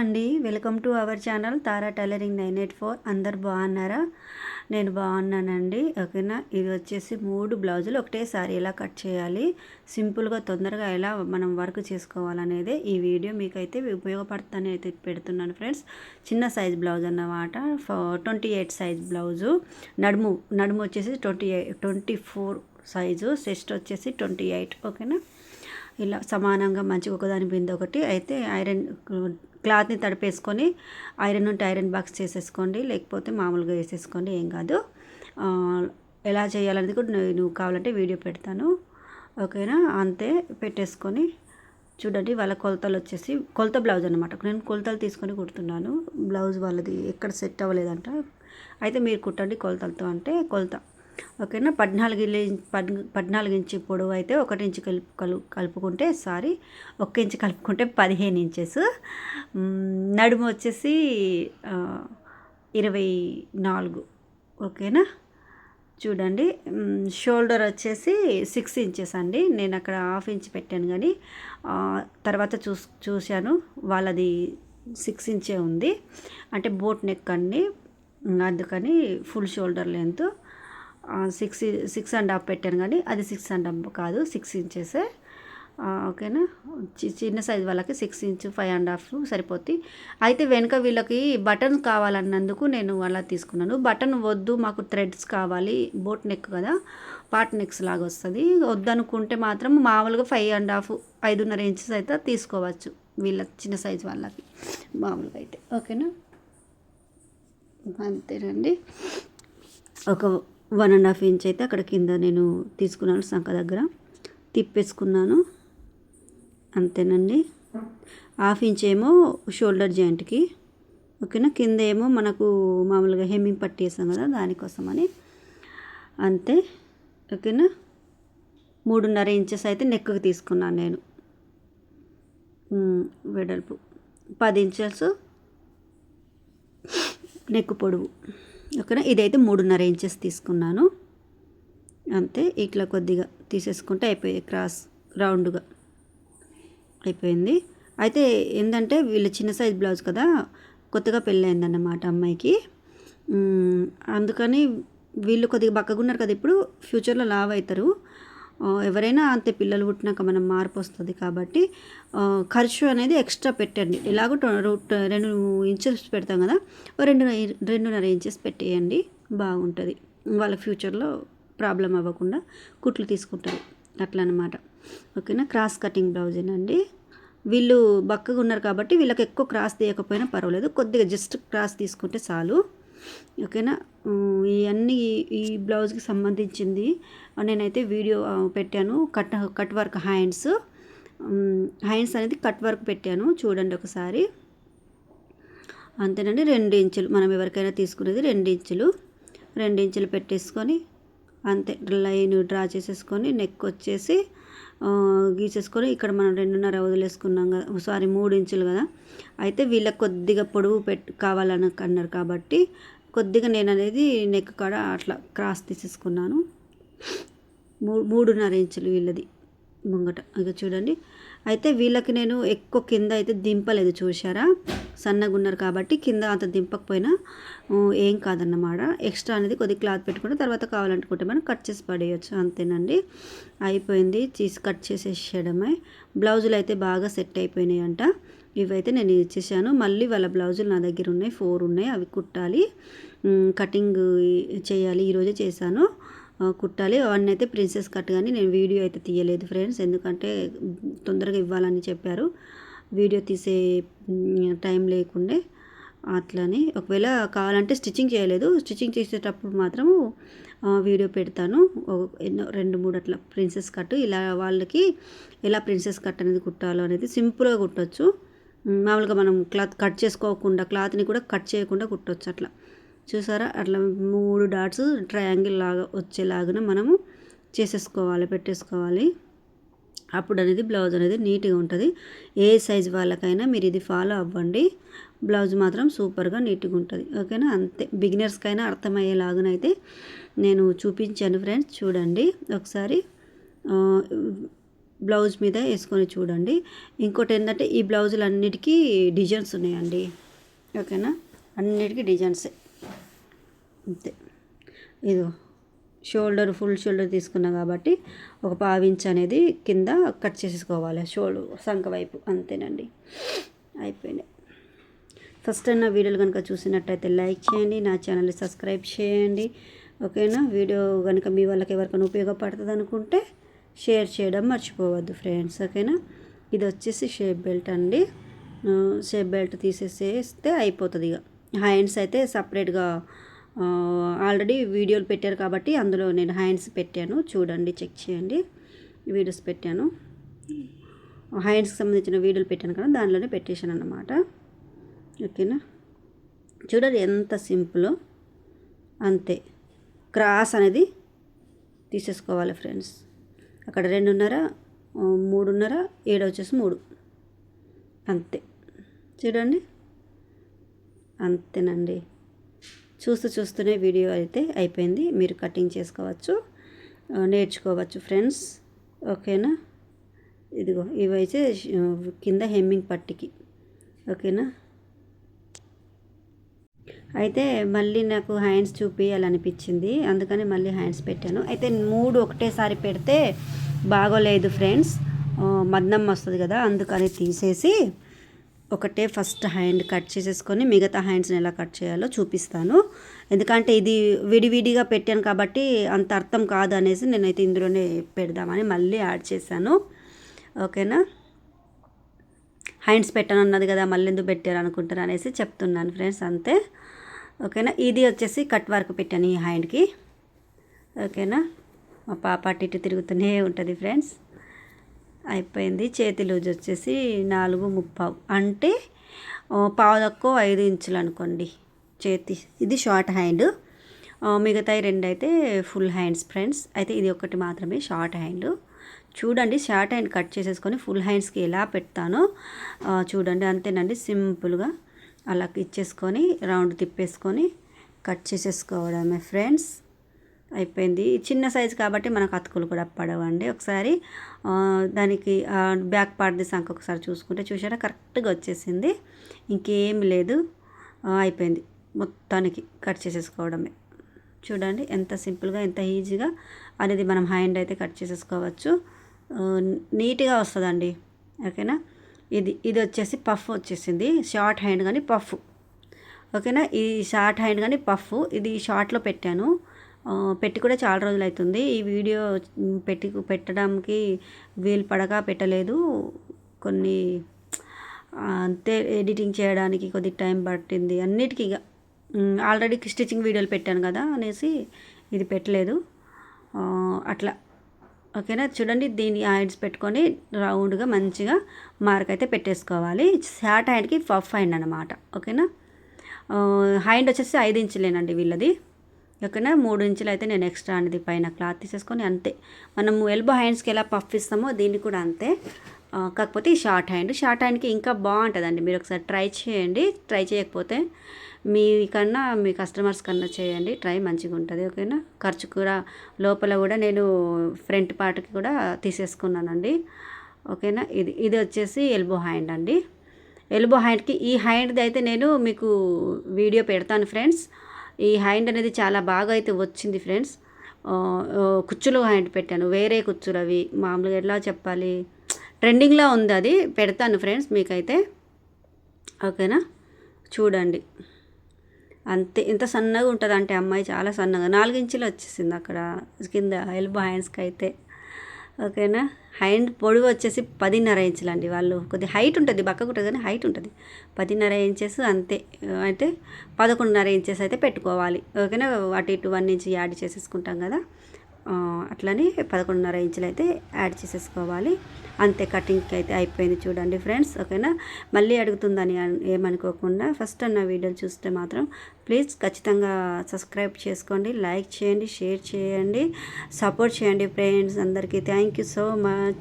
అండి. Welcome to our channel Tara tailoring nine eight four. అందరు బాగున్నారా? నేను బాగున్నానండి. ఓకేనా? ఇది వచ్చేసి మూడు బ్లౌజులు. ఒకటేసారి ఎలా కట్ చేయాలి? సింపుల్గా తొందరగా ఎలా మనం వర్క్ చేసుకోవాలనేది ఈ వీడియో మీకైతే ఉపయోగపడుతుందని అయితే పెడుతున్నాను ఫ్రెండ్స్. చిన్న సైజ్ బ్లౌజ్ అన్నమాట. Twenty eight size blouse. నడుము నడుము వచ్చేసి twenty eight twenty four size. Chest వచ్చేసి ట్వంటీ ఎయిట్. ఓకేనా? ఇలా సమానంగా మంచిగా ఒకదాని బిందె ఒకటి అయితే ఐరన్ క్లాత్ని తడిపేసుకొని ఐరన్ ఉంటే ఐరన్ బాక్స్ చేసేసుకోండి లేకపోతే మామూలుగా వేసేసుకోండి ఏం కాదు. ఎలా చేయాలనేది కూడా నేను కావాలంటే వీడియో పెడతాను. ఓకేనా? అంతే పెట్టేసుకొని చూడండి వాళ్ళ కొలతలు వచ్చేసి కొలత బ్లౌజ్ అనమాట నేను కొలతలు తీసుకొని కుడుతున్నాను. బ్లౌజ్ వాళ్ళది ఎక్కడ సెట్ అవ్వలేదంట. అయితే మీరు కుట్టండి కొలతలతో అంటే కొలత. ఓకేనా? పద్నాలుగు పద్ పద్నాలుగు ఇంచు పొడవు అయితే ఒకటి ఇంచు కలుపు కలు కలుపుకుంటే సారీ ఒక్క ఇంచు కలుపుకుంటే పదిహేను ఇంచెస్. నడుము వచ్చేసి ఇరవై నాలుగు. ఓకేనా? చూడండి. షోల్డర్ వచ్చేసి సిక్స్ ఇంచెస్ అండి. నేను అక్కడ హాఫ్ ఇంచ్ పెట్టాను కానీ తర్వాత చూస్ చూశాను. వాళ్ళది సిక్స్ ఇంచే ఉంది. అంటే బోట్ నెక్ అండి. అందుకని full shoulder length. Six six and half పెట్టాను కానీ అది సిక్స్ అండ్ హాఫ్ కాదు సిక్స్ ఇంచెసే ఓకేనా? చిన్న సైజ్ వాళ్ళకి six inch five and half సరిపోద్ది. అయితే వెనుక వీళ్ళకి బటన్ కావాలన్నందుకు నేను అలా తీసుకున్నాను. బటన్ వద్దు మాకు థ్రెడ్స్ కావాలి బోట్ నెక్ కదా పాట్ నెక్స్ లాగా వస్తుంది. వద్దనుకుంటే మాత్రం మామూలుగా ఫైవ్ అండ్ హాఫ్ ఐదున్నర ఇంచెస్ అయితే తీసుకోవచ్చు వీళ్ళ చిన్న సైజ్ వాళ్ళకి. మామూలుగా అయితే. ఓకేనా? అంతేనండి. ఒక వన్ అండ్ హాఫ్ ఇంచ్ అయితే అక్కడ కింద నేను తీసుకున్నాను సంఖ దగ్గర. తిప్పేసుకున్నాను. అంతేనండి. హాఫ్ ఇంచ్ ఏమో షోల్డర్ జాయింట్కి. ఓకేనా? కింద ఏమో మనకు మామూలుగా హెమ్మింగ్ పట్టేసాం కదా దానికోసమని. అంతే. ఓకేనా? మూడున్నర ఇంచెస్ అయితే నెక్కి తీసుకున్నాను నేను. వెడల్పు. పది ఇంచెస్ నెక్కు పొడవు. ఓకేనా? ఇదైతే మూడున్నర ఇంచెస్ తీసుకున్నాను. అంతే ఇట్లా కొద్దిగా తీసేసుకుంటే అయిపోయింది క్రాస్ రౌండ్గా అయిపోయింది. అయితే ఏంటంటే వీళ్ళు చిన్న సైజ్ బ్లౌజ్ కదా కొత్తగా పెళ్ళయిందన్నమాట అమ్మాయికి. అందుకని వీళ్ళు కొద్దిగా బక్కగా ఉన్నారు కదా ఇప్పుడు ఫ్యూచర్లో లావ్ అవుతారు. ఎవరైనా అంతే పిల్లలు పుట్టినాక మనం మార్పు వస్తుంది కాబట్టి ఖర్చు అనేది ఎక్స్ట్రా పెట్టండి. ఎలాగో రెండు ఇంచెస్ పెడతాం కదా రెండు రెండున్నర ఇంచెస్ పెట్టేయండి బాగుంటుంది. వాళ్ళ ఫ్యూచర్లో ప్రాబ్లం అవ్వకుండా కుట్లు తీసుకుంటారు. అట్లా అనమాట ఓకేనా? క్రాస్ కటింగ్ బ్లౌజేనండి వీళ్ళు బక్కగా ఉన్నారు కాబట్టి వీళ్ళకి ఎక్కువ క్రాస్ తీయకపోయినా పర్వాలేదు. కొద్దిగా జస్ట్ క్రాస్ తీసుకుంటే చాలు. ఓకేనా? ఇవన్నీ ఈ బ్లౌజ్కి సంబంధించింది. నేనైతే వీడియో పెట్టాను. Cut cut work hands. Hands అనేది కట్ వర్క్ పెట్టాను. చూడండి ఒకసారి. అంతేనండి రెండు ఇంచులు. మనం ఎవరికైనా తీసుకునేది రెండు ఇంచులు. రెండు ఇంచులు పెట్టేసుకొని అంతే లైన్ డ్రా చేసేసుకొని నెక్ వచ్చేసి గీసేసుకొని ఇక్కడ మనం రెండున్నర వదిలేసుకున్నాం కదా సారీ మూడు ఇంచులు కదా. అయితే వీళ్ళకి కొద్దిగా పొడవు పెట్ కావాలని అన్నారు కాబట్టి కొద్దిగా నేను అనేది నెక్ కాడ అట్లా క్రాస్ తీసేసుకున్నాను. మూ మూడున్నర ఇంచులు వీళ్ళది. ముంగట. ఇక చూడండి. అయితే వీళ్ళకి నేను ఎక్కువ కింద అయితే దింపలేదు చూసారా సన్నగా ఉన్నారు కాబట్టి కింద అంత దింపకపోయినా ఏం కాదన్నమాట. ఎక్స్ట్రా అనేది కొద్ది క్లాత్ పెట్టుకుంటే తర్వాత కావాలనుకుంటే మనం కట్ చేసి పడేయచ్చు. అంతేనండి. అయిపోయింది. తీసి కట్ చేసేసేయడమే. బ్లౌజులు అయితే బాగా సెట్ అయిపోయినాయి అంట ఇవైతే నేను ఇచ్చేసాను. మళ్ళీ వాళ్ళ బ్లౌజులు నా దగ్గర ఉన్నాయి. ఫోర్ ఉన్నాయి. అవి కుట్టాలి. కటింగ్ చేయాలి. ఈరోజే చేశాను. కుట్టాలి. అవన్నీ అయితే ప్రిన్సెస్ కట్ కానీ నేను వీడియో అయితే తీయలేదు ఫ్రెండ్స్. ఎందుకంటే తొందరగా ఇవ్వాలని చెప్పారు. వీడియో తీసే టైం లేకుండే అట్లని. ఒకవేళ కావాలంటే స్టిచ్చింగ్ చేయలేదు. స్టిచ్చింగ్ చేసేటప్పుడు మాత్రము వీడియో పెడతాను. ఎన్నో రెండు మూడు అట్లా ప్రిన్సెస్ కట్. ఇలా వాళ్ళకి ఎలా ప్రిన్సెస్ కట్ అనేది కుట్టాలో అనేది సింపుల్గా కుట్టచ్చు. మామూలుగా మనం క్లాత్ కట్ చేసుకోకుండా క్లాత్ని కూడా కట్ చేయకుండా కుట్టవచ్చు అట్లా. చూసారా? అట్లా మూడు డాట్స్ ట్రయాంగిల్ లాగా వచ్చేలాగా మనము చేసేసుకోవాలి పెట్టేసుకోవాలి. అప్పుడు అనేది బ్లౌజ్ అనేది నీట్గా ఉంటుంది. ఏ సైజ్ వాళ్ళకైనా మీరు ఇది ఫాలో అవ్వండి. బ్లౌజ్ మాత్రం సూపర్గా నీట్గా ఉంటుంది. ఓకేనా? అంతే. బిగినర్స్కైనా అర్థమయ్యేలాగానైతే నేను చూపించాను ఫ్రెండ్స్. చూడండి. ఒకసారి బ్లౌజ్ మీద వేసుకొని చూడండి. ఇంకోటి ఏంటంటే ఈ బ్లౌజులు అన్నిటికీ డిజైన్స్ ఉన్నాయండి. ఓకేనా? అన్నిటికీ డిజైన్సే. అంతే. ఇదో షోల్డర్ ఫుల్ షోల్డర్ తీసుకున్నా కాబట్టి ఒక పావించ్ అనేది కింద కట్ చేసేసుకోవాలి షోల్డర్ సంక వైపు. అంతేనండి. అయిపోయింది. ఫస్ట్ టైం నా వీడియోలు కనుక చూసినట్టయితే లైక్ చేయండి నా ఛానల్ని సబ్స్క్రైబ్ చేయండి. ఓకేనా? వీడియో కనుక మీ వాళ్ళకి ఎవరికైనా ఉపయోగపడుతుంది అనుకుంటే షేర్ చేయడం మర్చిపోవద్దు ఫ్రెండ్స్. ఓకేనా? ఇది వచ్చేసి షేప్ బెల్ట్ అండి. షేప్ బెల్ట్ తీసేసేస్తే అయిపోతుంది ఇక హ్యాండ్స్ అయితే సపరేట్గా ఆల్రెడీ వీడియోలు పెట్టారు కాబట్టి అందులో నేను హ్యాండ్స్ పెట్టాను. చూడండి చెక్ చేయండి. వీడియోస్ పెట్టాను. హ్యాండ్స్కి సంబంధించిన వీడియోలు పెట్టాను కదా దానిలోనే పెట్టేశాను అన్నమాట. ఓకేనా? చూడండి ఎంత సింపుల్. అంతే. క్రాస్ అనేది తీసేసుకోవాలి ఫ్రెండ్స్. అక్కడ రెండున్నర మూడున్నర ఏడు వచ్చేసి మూడు. అంతే. చూడండి. అంతేనండి. చూస్తూ చూస్తూనే వీడియో అయితే అయిపోయింది. మీరు కటింగ్ చేసుకోవచ్చు నేర్చుకోవచ్చు ఫ్రెండ్స్. ఓకేనా? ఇదిగో ఇవైతే కింద హెమ్మింగ్ పట్టికి. ఓకేనా? అయితే మళ్ళీ నాకు హ్యాండ్స్ చూపించాలనిపించింది అందుకని మళ్ళీ హ్యాండ్స్ పెట్టాను. అయితే మూడు ఒకటేసారి పెడితే బాగోలేదు ఫ్రెండ్స్. మద్దం వస్తుంది కదా అందుకని తీసేసి ఒకటే ఫస్ట్ హ్యాండ్ కట్ చేసేసుకొని మిగతా హ్యాండ్స్ని ఎలా కట్ చేయాలో చూపిస్తాను. ఎందుకంటే ఇది విడివిడిగా పెట్టాను కాబట్టి అంత అర్థం కాదు అనేసి నేనైతే ఇందులోనే పెడదామని మళ్ళీ యాడ్ చేశాను. ఓకేనా? హ్యాండ్స్ పెట్టాను అన్నది కదా మళ్ళీ ఎందుకు పెట్టారు అనుకుంటారు అనేసి చెప్తున్నాను ఫ్రెండ్స్ అంతే. ఓకేనా? ఇది వచ్చేసి కట్ వర్క్ పెట్టాను ఈ హ్యాండ్కి. ఓకేనా? మా పాప అటు ఇటు తిరుగుతూనే ఉంటుంది ఫ్రెండ్స్. అయిపోయింది. చేతి లూజ్ వచ్చేసి నాలుగు ముప్పావు. అంటే పావు తక్కువ ఐదు ఇంచులు అనుకోండి. చేతి ఇది షార్ట్ హ్యాండ్. మిగతాయి రెండు అయితే ఫుల్ హ్యాండ్స్ ఫ్రెండ్స్. అయితే ఇది ఒకటి మాత్రమే షార్ట్ హ్యాండ్. చూడండి షార్ట్ హ్యాండ్ కట్ చేసేసుకొని ఫుల్ హ్యాండ్స్కి ఎలా పెడతానో చూడండి. అంతేనండి సింపుల్గా అలా ఇచ్చేసుకొని రౌండ్ తిప్పేసుకొని కట్ చేసేసుకోవడమే ఫ్రెండ్స్. అయిపోయింది. చిన్న సైజు కాబట్టి మనకు అతుకులు కూడా పడవండి. ఒకసారి దానికి బ్యాక్ పార్ట్ సంక ఒకసారి చూసుకుంటే చూసారా కరెక్ట్గా వచ్చేసింది. ఇంకేం లేదు. అయిపోయింది. మొత్తానికి కట్ చేసేసుకోవడమే. చూడండి ఎంత సింపుల్గా ఎంత ఈజీగా అనేది మనం హ్యాండ్ అయితే కట్ చేసేసుకోవచ్చు. నీట్గా వస్తుందండి. ఓకేనా? ఇది ఇది వచ్చేసి పఫ్ వచ్చేసింది. షార్ట్ హ్యాండ్ కానీ పఫ్. ఓకేనా? ఈ షార్ట్ హ్యాండ్ కానీ పఫ్. ఇది షార్ట్లో పెట్టాను. పెట్టి కూడా చాలా రోజులు అవుతుంది ఈ వీడియో పెట్టి పెట్టడానికి వీలు పడక పెట్టలేదు. కొన్ని అంతే ఎడిటింగ్ చేయడానికి కొద్ది టైం పట్టింది. అన్నిటికీ ఆల్రెడీ స్టిచ్చింగ్ వీడియోలు పెట్టాను కదా అనేసి ఇది పెట్టలేదు. అట్లా. ఓకేనా? చూడండి దీని హ్యాండ్స్ పెట్టుకొని రౌండ్గా మంచిగా మార్క్ అయితే పెట్టేసుకోవాలి. షార్ట్ హ్యాండ్కి పఫ్ హ్యాండ్ అనమాట ఓకేనా? హ్యాండ్ వచ్చేసి ఐదు ఇంచులేనండి వీళ్ళది. ఓకేనా? మూడు ఇంచులు అయితే నేను ఎక్స్ట్రా అనేది పైన క్లాత్ తీసేసుకొని అంతే. మనము ఎల్బో హ్యాండ్స్కి ఎలా పఫ్ ఇస్తామో దీన్ని కూడా అంతే. కాకపోతే ఈ షార్ట్ హ్యాండ్. షార్ట్ హ్యాండ్కి ఇంకా బాగుంటుందండి. మీరు ఒకసారి ట్రై చేయండి. ట్రై చేయకపోతే మీ కన్నా మీ కస్టమర్స్ కన్నా చేయండి. ట్రై మంచిగా ఉంటుంది. ఓకేనా? ఖర్చు కూడా లోపల కూడా నేను ఫ్రంట్ పార్ట్కి కూడా తీసేసుకున్నానండి. ఓకేనా? ఇది ఇది వచ్చేసి ఎల్బో హ్యాండ్ అండి. ఎల్బో హ్యాండ్కి ఈ హ్యాండ్ది అయితే నేను మీకు వీడియో పెడతాను ఫ్రెండ్స్. ఈ హ్యాండ్ అనేది చాలా బాగా అయితే వచ్చింది ఫ్రెండ్స్. కుచ్చులు హ్యాండ్ పెట్టాను. వేరే కుచ్చులు అవి. మామూలుగా ఎలా చెప్పాలి? ట్రెండింగ్లో ఉంది అది. పెడతాను ఫ్రెండ్స్ మీకైతే. ఓకేనా? చూడండి. అంతే. ఇంత సన్నగా ఉంటుంది అంటే అమ్మాయి చాలా సన్నగా. నాలుగు ఇంచులు వచ్చేసింది అక్కడ. కింద ఎల్బో హ్యాండ్స్కి అయితే. ఓకేనా? హ్యాండ్ పొడవు వచ్చేసి పదిన్నర ఇంచులు అండి వాళ్ళు. కొద్దిగా హైట్ ఉంటుంది బక్కకు ఉంటుంది కానీ హైట్ ఉంటుంది. పదిన్నర ఇంచెస్ అంతే. అయితే పదకొండున్నర ఇంచెస్ అయితే పెట్టుకోవాలి. ఓకేనా? అటు ఇటు వన్ ఇంచ్ యాడ్ చేసేసుకుంటాం కదా. అట్లని పదకొండున్నర ఇంచులు అయితే యాడ్ చేసేసుకోవాలి. అంతే కటింగ్కి అయితే అయిపోయింది చూడండి ఫ్రెండ్స్. ఓకేనా? మళ్ళీ అడుగుతుందని ఏమనుకోకుండా ఫస్ట్ అన్న వీడియోలు చూస్తే మాత్రం ప్లీజ్ ఖచ్చితంగా సబ్స్క్రైబ్ చేసుకోండి లైక్ చేయండి షేర్ చేయండి సపోర్ట్ చేయండి ఫ్రెండ్స్ అందరికీ. Thank you so much.